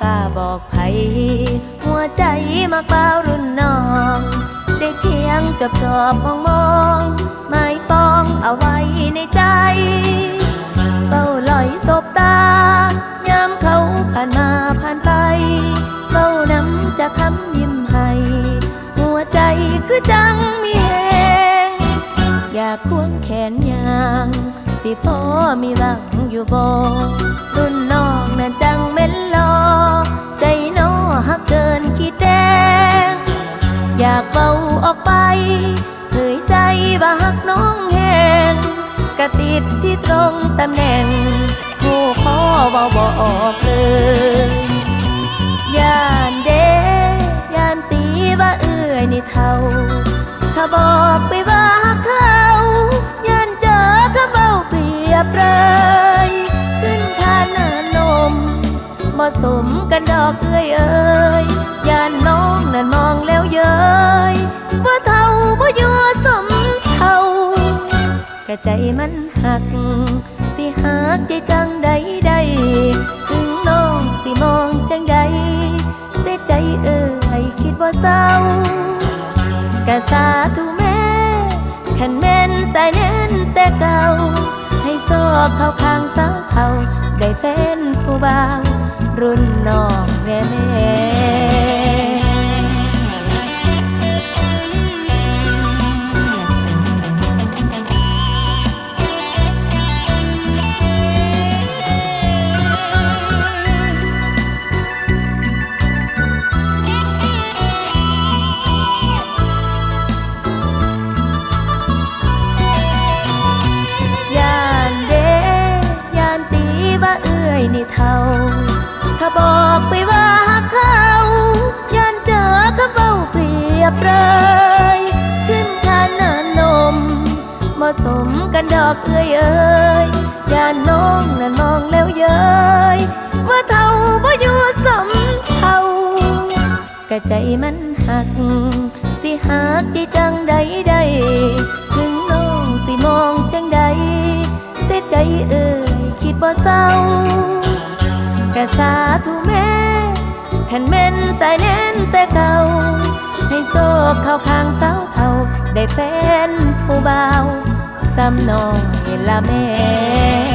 กล้าบอกไผหัวใจมากเปล่ารุ่นน้อง ได้เพียงจบจอบมองมองหมายปองเอาไว้ในใจเฝ้าลอยสบตายามเขาผ่านมาผ่านไปเฝ้านำจะคำยิ้มให้หัวใจคือจังมีแหงอยากควงแขนยางสิพ่อมีหวังอยู่บ่รุ่นน้องนั้นจังเม็น เบาออกไปเผยใจบาหักน้องแหงกระติดที่ตรงตำแหน่งหูขอเบาบอกเลยย่านเดย่านตีว่าเอื้อยนี่เท่าถ้าบอก สมกันดอกเอ้ยเอ้ยย่านน้องนั่นมองแล้วเย้ยว่าเท่าบ่ยู่สมเท่ากระใจมันหัก สิหักใจจังใดใดถึงน้องสิมองจังใดแต่ใจเอ่ยคิดว่าเศร้ากะสาธุแม่ขันแม่นสายแน่นแต่เก่าให้ซอกเข้าข้างสาวเท่า รียบเลยขึ้นทานนานมมาสมกันดอกเอื้อยเอ้ยย่านน้องนั่นมองแล้วเย้ยว่าเท่าบ่อยู่สมเท่ากะใจมันหัก สิหักใจจังใดใดถึงน้องสิมองจังใดแต่ใจเอ่ยคิดบ่เศร้ากะสาธุแม่ขันแม่นสายแน่นแต่เก่า ให้โซกเข้าข้างสาวเท่า ได้แฟนผู้เบาวซ้ำน้องเห็นละแม่